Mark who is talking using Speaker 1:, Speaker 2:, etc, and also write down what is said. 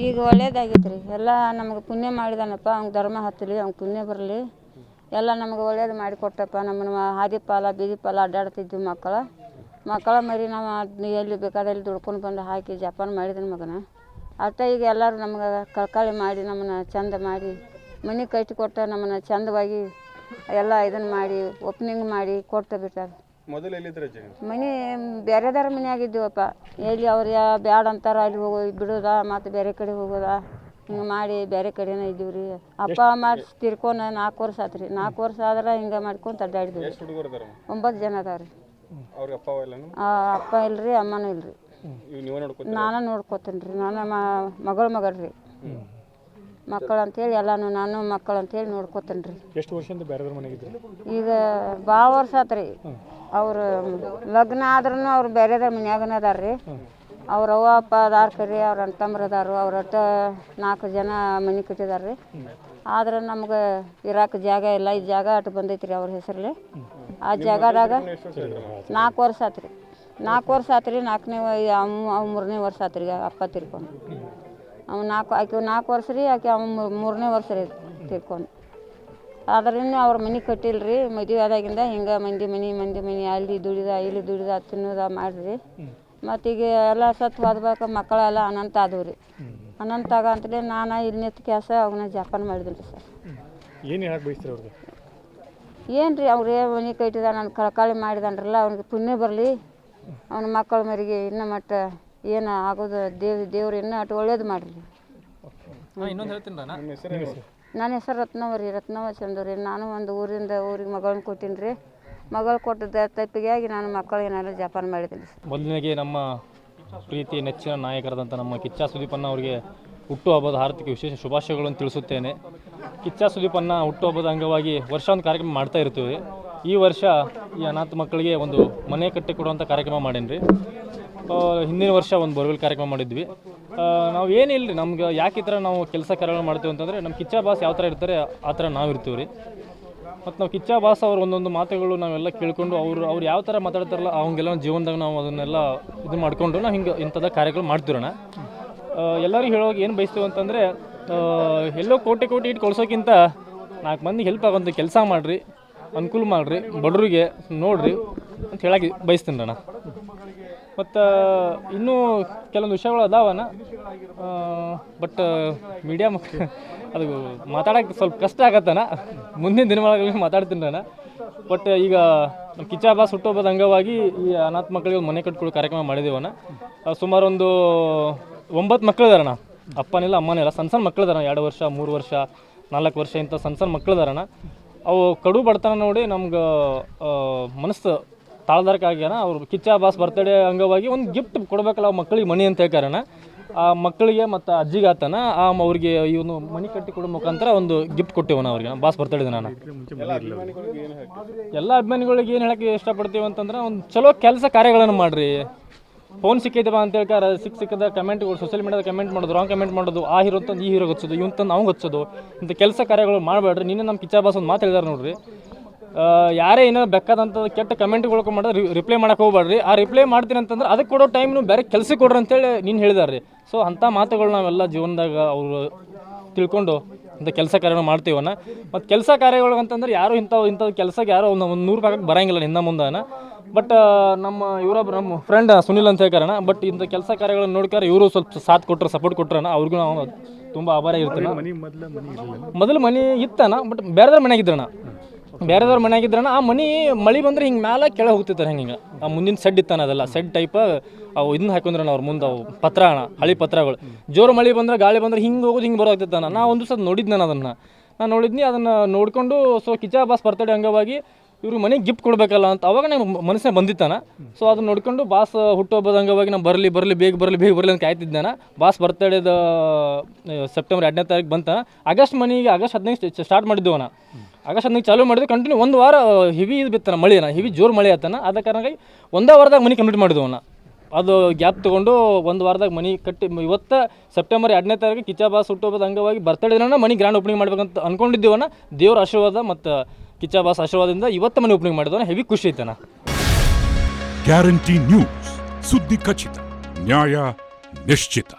Speaker 1: ಈಗ ಒಳ್ಳೇದಾಗೈತೆ ರೀ ಎಲ್ಲ ನಮ್ಗೆ ಪುಣ್ಯ ಮಾಡಿದಾನಪ್ಪ. ಅವ್ನ ಧರ್ಮ ಹತ್ತಲಿ ಅವ್ನ ಪುಣ್ಯ ಬರಲಿ. ಎಲ್ಲ ನಮ್ಗೆ ಒಳ್ಳೇದು ಮಾಡಿಕೊಟ್ಟಪ್ಪ ನಮ್ಮನ್ನು ಹಾದಿ ಪಾಲ, ಬೀದಿ ಪಾಲ ಅಡ್ಡಾಡ್ತಿದ್ವಿ ಮಕ್ಕಳು. ಮಕ್ಕಳ ಮರಿ ನಾವು ಎಲ್ಲಿ ಬೇಕಾದಲ್ಲಿ ದುಡ್ಕೊಂಡು ಬಂದು ಹಾಕಿ ಜಪಾನ ಮಾಡಿದನ ಮಗನ. ಅತ್ತ ಈಗ ಎಲ್ಲರೂ ನಮ್ಗೆ ಕಳ್ಕಳಿ ಮಾಡಿ, ನಮ್ಮನ್ನು ಚಂದ ಮಾಡಿ, ಮನೆ ಕಟ್ಟಿ ಕೊಟ್ಟ ನಮ್ಮನ್ನು ಚಂದವಾಗಿ ಎಲ್ಲ ಇದನ್ನು ಮಾಡಿ ಓಪನಿಂಗ್ ಮಾಡಿ ಕೊಟ್ಟು ಬಿಟ್ಟಾರೆ.
Speaker 2: ಮೊದಲು ಎಲ್ಲಿದ್ರೆ ಅಜ್ಜಿ
Speaker 1: ಮನೆ ಬೇರೆದಾರ ಮನೆಯಾಗಿದ್ದೀವಪ್ಪ. ಎಲ್ಲಿ ಅವ್ರು ಯಾ ಬ್ಯಾಡ ಅಂತಾರ ಅಲ್ಲಿ ಹೋಗು ಬಿಡೋದ ಮತ್ತು ಬೇರೆ ಕಡೆ ಹೋಗೋದ. ಹಿಂಗೆ ಮಾಡಿ ಬೇರೆ ಕಡೆನೇ ಇದ್ದೀವಿ ರೀ ಅಪ್ಪ ಅಮ್ಮ ತಿರ್ಕೊಂಡು ನಾಲ್ಕು ವರ್ಷ ಆತು ರೀ ನಾಲ್ಕು ವರ್ಷ ಆದ್ರೆ ಹಿಂಗೆ ಮಾಡ್ಕೊಂಡು ಅಡ್ಡಾಡಿದ್ವಿ
Speaker 2: ಎಷ್ಟು ಹುಡುಗರು ಅದಾರ
Speaker 1: ಒಂಬತ್ತು ಜನ ಅದಾವ್ರಿ.
Speaker 2: ಅವ್ರಿಗೆ ಅಪ್ಪ ಇಲ್ಲ
Speaker 1: ಆ, ಅಪ್ಪ ಇಲ್ರಿ ಅಮ್ಮನೂ ಇಲ್ರಿ.
Speaker 2: ಇವ್ ನೀವೇ
Speaker 1: ನಾನು ನೋಡ್ಕೊತೀನಿ ರೀ ನಾನು ಮಗಳ ಮಗಳು ರೀ ಮಕ್ಕಳು ಅಂತೇಳಿ ಎಲ್ಲಾನು ನಾನು ಮಕ್ಕಳು ಅಂತೇಳಿ ನೋಡ್ಕೊತೀನಿ ರೀ
Speaker 3: ಎಷ್ಟು ವರ್ಷದಿಂದ ಬೇರೆದ್ರ ಮನೆಗಿದ್ರಿ
Speaker 1: ಈಗ ಭಾಳ ವರ್ಷ ಆತು ರೀ ಅವ್ರು ಲಗ್ನ ಆದ್ರೂ ಅವ್ರು ಬೇರೆದ ಮನ್ಯಾಗನ ಅದಾರ ರೀ ಅವ್ರ ಅವ್ವ, ಅಪ್ಪ ಅದಾರ ಕರಿ, ಅವ್ರ ಅಣ್ಣ ಅದಾರು, ಅವ್ರ ಒಟ್ಟು ನಾಲ್ಕು ಜನ ಮನೆ ಕಟ್ಟಿದಾರ ರೀ ಆದ್ರೆ ನಮ್ಗೆ ಇರಾಕ ಜಾಗ ಇಲ್ಲ, ಈ ಜಾಗ ಅಟ್ಟು ಬಂದೈತಿ ರೀ ಅವ್ರ ಹೆಸರಲ್ಲಿ ಆ ಜಾಗದಾಗ ನಾಲ್ಕು ವರ್ಷ ಆತು ರೀ ನಾಲ್ಕು ವರ್ಷ ಆತು ರೀ ನಾಲ್ಕನೇ ಅವ್ ಮೂರನೇ ವರ್ಷ ಆತ್ರಿ ಅಪ್ಪ ತಿರ್ಕೊಂಡು. ಅವ್ ನಾಲ್ಕು, ಆಕೆ ನಾಲ್ಕು ವರ್ಷ ರೀ, ಆಕೆ ಅವ ಮೂರನೇ ವರ್ಷ ರೀ ತಿರ್ಕೊಂಡು. ಆದ್ರಿಂದ ಅವ್ರ ಮನೆ ಕಟ್ಟಿಲ್ಲ ರೀ ಮದುವೆ ಆದಾಗಿಂದ ಹಿಂಗೆ ಮಂದಿ ಮನೆ ಮಂದಿ ಮನೆ ಅಲ್ಲಿ ದುಡಿದ ಇಲ್ಲಿ ದುಡಿದ ತಿನ್ನೋದ ಮಾಡಿರಿ. ಮತ್ತೀಗ ಎಲ್ಲ ಸತ್ತು ಹೋದ್ಬೇಕು ಮಕ್ಕಳೆಲ್ಲ ಅನಂತ ಆದವು ರೀ ಅನಂತ ಆಗ ಅಂತಲೇ ನಾನು ಇಲ್ಲಿ ನಿಂತು ಕೆಲಸ ಅವನ್ನ ಜಪಾನ್ ಮಾಡಿದ್ದೀನಿ ರೀ ಸರ್.
Speaker 3: ಏನು ಹೇಳಕ್ಕೆ ಬಯಸ್ತೀರಿ ಅವ್ರಿಗೆ?
Speaker 1: ಏನು ರೀ ಅವ್ರೇ ಮನೆ ಕಟ್ಟಿದ ನಾನು ಕಳಕಳಿ ಮಾಡಿದನ್ರಲ್ಲ ಅವ್ನಿಗೆ ಪುಣ್ಯ ಬರಲಿ. ಅವನ ಮಕ್ಕಳ ಮರಿಗೆ ಇನ್ನೂ ಮಟ್ಟ ಏನು ಆಗೋದು ದೇವ್ ದೇವ್ರು ಇನ್ನೂ ಅಟ್ಟು ಒಳ್ಳೇದು ಮಾಡಿರಿ.
Speaker 4: ಇನ್ನೊಂದು ಹೇಳ್ತೀನಿ ನಾನು
Speaker 1: ನನ್ನ ಹೆಸರು ರತ್ನವರಿ, ರತ್ನವ ಚಂದೂರಿ. ನಾನು ಒಂದು ಊರಿಂದ ಊರಿಗೆ ಮಗಳನ್ನ ಕೊಟ್ಟೀನಿ ರೀ ಮಗಳು ಕೊಟ್ಟಿದ್ದ ತಪ್ಪಿಗಾಗಿ ನಾನು ಮಕ್ಕಳಿಗೆ ನಾನು ಜಪಾನ್ ಮಾಡಿದ್ದೀನಿ ಸರ್.
Speaker 4: ಮೊದಲಿಗೆ ನಮ್ಮ ಪ್ರೀತಿ, ನೆಚ್ಚಿನ ನಾಯಕರಾದಂಥ ನಮ್ಮ ಕಿಚ್ಚ ಸುದೀಪನ್ನ ಅವರಿಗೆ ಹುಟ್ಟುಹಬ್ಬದ ಆರ್ಥಿಕ ವಿಶೇಷ ಶುಭಾಶಯಗಳನ್ನು ತಿಳಿಸುತ್ತೇನೆ. ಕಿಚ್ಚ ಸುದೀಪನ್ನ ಹುಟ್ಟುಹಬ್ಬದ ಅಂಗವಾಗಿ ವರ್ಷ ಒಂದು ಕಾರ್ಯಕ್ರಮ ಮಾಡ್ತಾ ಇರ್ತೀವಿ. ಈ ವರ್ಷ ಈ ಅನಾಥ ಮಕ್ಕಳಿಗೆ ಒಂದು ಮನೆ ಕಟ್ಟಿ ಕೊಡುವಂಥ ಕಾರ್ಯಕ್ರಮ ರೀ ಹಿಂದಿನ ವರ್ಷ ಒಂದು ಬೋರ್ವೆಲ್ ಕಾರ್ಯಕ್ರಮ ಮಾಡಿದ್ವಿ. ನಾವು ಏನಿಲ್ಲ ರೀ ನಮ್ಗೆ ಯಾಕೆ ಈ ಥರ ನಾವು ಕೆಲಸ ಕಾರ್ಯಗಳು ಮಾಡ್ತೀವಿ ಅಂತಂದರೆ ನಮ್ಮ ಕಿಚ್ಚ ಬಾಸ್ ಯಾವ ಥರ ಇರ್ತಾರೆ, ಆ ಥರ ನಾವು ಇರ್ತೀವಿ ರೀ. ಮತ್ತು ನಾವು ಕಿಚ್ಚ ಬಾಸ್ ಅವ್ರ ಒಂದೊಂದು ಮಾತುಗಳು ನಾವೆಲ್ಲ ಕೇಳಿಕೊಂಡು ಅವರು, ಅವ್ರು ಯಾವ ಥರ ಮಾತಾಡ್ತಾರಲ್ಲ, ಅವಂಗೆಲ್ಲ ಜೀವನದಾಗ ನಾವು ಅದನ್ನೆಲ್ಲ ಇದು ಮಾಡಿಕೊಂಡು ನಾವು ಹಿಂಗೆ ಇಂಥದ್ದು ಕಾರ್ಯಗಳು ಮಾಡ್ತಿರೋಣ ಎಲ್ಲರಿಗೂ ಹೇಳೋಕೆ ಏನು ಬಯಸ್ತೀವಿ ಅಂತಂದರೆ ಎಲ್ಲೋ ಕೋಟಿ ಕೋಟಿ ಇಟ್ಟು ಕೊಡ್ಸೋಕ್ಕಿಂತ ನಾಲ್ಕು ಮಂದಿಗೆ ಹೆಲ್ಪ್ ಆಗೋಂಥ ಕೆಲಸ ಮಾಡಿರಿ, ಅನುಕೂಲ ಮಾಡಿರಿ ಬಡವರಿಗೆ ನೋಡಿರಿ ಅಂತ ಹೇಳಕ್ಕೆ ಬಯಸ್ತೀನಿ ಅಣ್ಣ ಮತ್ತು ಇನ್ನೂ ಕೆಲವೊಂದು ವಿಷಯಗಳು ಅದಾವನ? ಬಟ್ ಮೀಡಿಯಾ ಅದು ಮಾತಾಡೋಕ್ಕೆ ಸ್ವಲ್ಪ ಕಷ್ಟ ಆಗತ್ತನ? ಮುಂದಿನ ದಿನಗಳಲ್ಲಿ ಮಾತಾಡ್ತೀನಿ ನಾನು. ಬಟ್ ಈಗ ನಮ್ಮ ಕಿಚ್ಚ ಬಾಸ್ ಹುಟ್ಟುಹಬ್ಬದ ಅಂಗವಾಗಿ ಈ ಅನಾಥ ಮಕ್ಕಳಿಗೆ ಮನೆ ಕಟ್ಕೊಳ್ಳೋ ಕಾರ್ಯಕ್ರಮ ಮಾಡಿದೀವನ. ಸುಮಾರೊಂದು ಸುಮಾರು ಒಂದು ಒಂಬತ್ತು ಮಕ್ಕಳು ಇದಾರಣ್ಣ ಅಪ್ಪನಿಲ್ಲ, ಅಮ್ಮನಿಲ್ಲ ಸಣ್ಣ ಸಣ್ಣ ಮಕ್ಕಳು ಇದಾರೆ ಎರಡು ವರ್ಷ, ಮೂರು ವರ್ಷ, ನಾಲ್ಕು ವರ್ಷ ಇಂಥ ಸಣ್ಣ ಸಣ್ಣ ಮಕ್ಕಳು ಇದಾರಣ್ಣ ಅವು ಕಡು ಬಡತನ ನೋಡಿ ನಮ್ಗೆ ಮನಸ್ಸು ತಾಳ್ದಾರಕ್ಕಾಗ್ಯಾನ? ಅವ್ರು ಕಿಚ್ಚ ಬಾಸ್ ಬರ್ತಡೇ ಅಂಗವಾಗಿ ಒಂದು ಗಿಫ್ಟ್ ಕೊಡ್ಬೇಕಲ್ಲ ಮಕ್ಕಳಿಗೆ ಮನಿ ಅಂತ ಹೇಳ್ಕಾರಣ. ಆ ಮಕ್ಕಳಿಗೆ ಮತ್ತು ಅಜ್ಜಿಗೆ ಆತನ, ಆ ಅವ್ರಿಗೆ ಇವನು ಮನಿ ಕಟ್ಟಿ ಕೊಡೋ ಮುಖಾಂತರ ಒಂದು ಗಿಫ್ಟ್ ಕೊಟ್ಟಿವನ ಅವ್ರಿಗೆ, ಬಾಸ್ ಬರ್ತಡೇ ನಾನು. ಎಲ್ಲ ಅಭಿಮಾನಿಗಳಿಗೆ ಏನು ಹೇಳಕ್ಕೆ ಇಷ್ಟಪಡ್ತೀವಿ ಅಂತಂದ್ರೆ ಒಂದು ಚಲೋ ಕೆಲಸ ಕಾರ್ಯಗಳನ್ನು ಮಾಡ್ರಿ. ಫೋನ್ ಸಿಕ್ಕೈತಪ್ಪ ಅಂತ ಹೇಳ್ಕಾರ, ಸಿಕ್ ಸಿಕ್ಕದ ಕಮೆಂಟ್ಗಳು ಸೋಷಿಯಲ್ ಮೀಡಿಯಾದ ಕಮೆಂಟ್ ಮಾಡೋದು ರಾಂಗ್ ಕಮೆಂಟ್ ಮಾಡೋದು, ಆ ಹೀರೋ ಅಂತ ಈ ಹೀರೋ ಹಚ್ಚೋದು, ಇವ್ನು ತಂದು ಅವ್ಗೆ ಹಚ್ಚೋದು ಇಂಥ ಕೆಲಸ ಕಾರ್ಯಗಳು ಮಾಡಬೇಡ್ರಿ. ನಿನ್ನೆ ನಮ್ಮ ಕಿಚ್ಚ ಬಾಸ್ ಒಂದು ಮಾತು ಹೇಳಿದಾರೆ ನೋಡ್ರಿ. ಯಾರೇ ಏನೋ ಬೇಕಾದಂಥ ಕೆಟ್ಟ ಕಮೆಂಟ್ಗಳು ಮಾಡಿದ್ರೆ ರಿಪ್ಲೈ ಮಾಡಕ್ಕೆ ಹೋಗ್ಬೇಡ್ರಿ. ಆ ರಿಪ್ಲೈ ಮಾಡ್ತೀನಿ ಅಂತಂದ್ರೆ ಅದಕ್ಕೆ ಕೊಡೋ ಟೈಮ್ನು ಬೇರೆ ಕೆಲಸ ಕೊಡ್ರಿ ಅಂತೇಳಿ ನೀನು ಹೇಳಿದಾರೆ ರೀ ಸೊ ಅಂಥ ಮಾತುಗಳು ನಾವೆಲ್ಲ ಜೀವನದಾಗ ಅವರು ತಿಳ್ಕೊಂಡು ಇಂಥ ಕೆಲಸ ಕಾರ್ಯಗಳು ಮಾಡ್ತೀವನ್ನ ಮತ್ತು ಕೆಲಸ ಕಾರ್ಯಗಳು ಅಂತಂದ್ರೆ ಯಾರು ಇಂಥವು ಇಂಥ ಕೆಲಸಕ್ಕೆ ಯಾರು ಒಂದು ಒಂದು ನೂರು ರೂಪಾಯಿ ಬರಂಗಿಲ್ಲ ನಿನ್ನ ಮುಂದಾನ ಬಟ್ ನಮ್ಮ ಇವರೊಬ್ಬ ನಮ್ಮ ಫ್ರೆಂಡ್ ಸುನಿಲ್ ಅಂತ ಹೇಳ್ಕಾರಣ ಬಟ್ ಇಂಥ ಕೆಲಸ ಕಾರ್ಯಗಳನ್ನು ನೋಡ್ಕಾರ ಇವರು ಸ್ವಲ್ಪ ಸಾಥ್ ಕೊಟ್ಟರು ಸಪೋರ್ಟ್ ಕೊಟ್ರಣ ಅವ್ರಿಗೂ ನಾವು ತುಂಬ ಆಭಾರ ಇರ್ತಾನೆ.
Speaker 3: ಮೊದಲ ಮನೆ
Speaker 4: ಇತ್ತನ ಬಟ್ ಬೇರೆದ್ರ ಮನೆಯಾಗಿದ್ರಣ ಬೇರೆದವ್ರ ಮನೆಯಾಗಿದ್ರಣ ಆ ಮನೆ ಮಳೆ ಬಂದ್ರೆ ಹಿಂಗೆ ಮ್ಯಾಲೆ ಕೆಳಗೆ ಹೋಗ್ತಿರ್ತಾರೆ ಹಿಂಗೆ ಆ ಮುಂದಿನ ಸೆಡ್ ಇತ್ತಾನ ಅದೆಲ್ಲ. ಸೆಡ್ ಟೈಪ್ ಅವು ಇದನ್ನ ಹಾಕೊಂಡ್ರಣ ಅವ್ರ ಮುಂದೆ ಅವು ಪತ್ರ ಅಣ್ಣ, ಹಳಿ ಪತ್ರಗಳು. ಜೋರು ಮಳೆ ಬಂದ್ರೆ, ಗಾಳಿ ಬಂದ್ರೆ ಹಿಂಗೆ ಹೋಗೋದು, ಹಿಂಗೆ ಬರೋಗ್ತಿತ್ತಾನ ನಾ ಒಂದು ಸಲ ನೋಡಿದ್ದೆ ನಾನು ಅದನ್ನು. ನಾನು ನೋಡಿದ್ನಿ, ಅದನ್ನು ನೋಡಿಕೊಂಡು ಸೊ ಕಿಚಾ ಬಾಸ್ ಬರ್ತಡೆ ಅಂಗವಾಗಿ ಇವ್ರಿಗೆ ಮನೆಗೆ ಗಿಫ್ಟ್ ಕೊಡಬೇಕಲ್ಲ ಅಂತ ಅವಾಗ ನಂಗೆ ಮನಸ್ಸಿನ ಬಂದಿತ್ತಾನ. ಸೊ ಅದನ್ನ ನೋಡ್ಕೊಂಡು ಬಾಸ್ ಹುಟ್ಟುಹಬ್ಬದ ಅಂಗವಾಗಿ ನಾನು ಬರಲಿ ಬರಲಿ, ಬೇಗ ಬರಲಿ ಬೇಗ ಬರಲಿ ಅಂತ ಕಾಯ್ತಿದ್ದಾನ ಬಾಸ್ ಬರ್ತಡೇದ ಸೆಪ್ಟೆಂಬರ್ ಎರಡನೇ ತಾರೀಕು ಬಂತಾನ. ಆಗಸ್ಟ್ ಮನೆಗೆ ಆಗಸ್ಟ್ ಹದಿನೈದು ಸ್ಟಾರ್ಟ್ ಮಾಡಿದ್ದೆವು ಆಗಸ್ಟ್ ಹದಿನೈದು ಚಾಲೂ ಮಾಡಿದ್ವಿ ಕಂಟಿನ್ಯೂ ಒಂದು ವಾರ ಹೆವಿ ಇದು ಬಿತ್ತಾನ ಮಳೆನ ಹೆವಿ ಜೋರು ಮಳೆ ಆತನ. ಆದ ಕಾರಣಕ್ಕಾಗಿ ಒಂದೇ ವಾರದಾಗ ಮನೆ ಕಂಪ್ಲೀಟ್ ಮಾಡಿದ್ವು ಅವನ್ನ ಅದು ಗ್ಯಾಪ್ ತೊಗೊಂಡು ಒಂದು ವಾರದಾಗ ಮನೆ ಕಟ್ಟಿ ಇವತ್ತು ಸೆಪ್ಟೆಂಬರ್ ಎರಡನೇ ತಾರೀಕು ಕಿಚ್ಚ ಬಾಸ್ ಹುಟ್ಟುಹಬ್ಬದ ಅಂಗವಾಗಿ ಬರ್ತಡೇ ದಿನ ಮನೆ ಗ್ರ್ಯಾಂಡ್ ಓಪನಿಂಗ್ ಮಾಡ್ಬೇಕಂತ ಅಂದ್ಕೊಂಡಿದ್ದೀವನ ದೇವ್ರ ಆಶೀರ್ವಾದ ಮತ್ತು ಕಿಚ್ಚ ಬಾಸ್ ಆಶೀರ್ವಾದದಿಂದ ಇವತ್ತು ಮನೆ ಓಪನಿಂಗ್ ಮಾಡಿದವನ. ಹೆವಿ ಖುಷಿ ಐತನ
Speaker 5: ಗ್ಯಾರಂಟಿ ನ್ಯೂಸ್ ಸುದ್ದಿ ಖಚಿತ, ನ್ಯಾಯ ನಿಶ್ಚಿತ.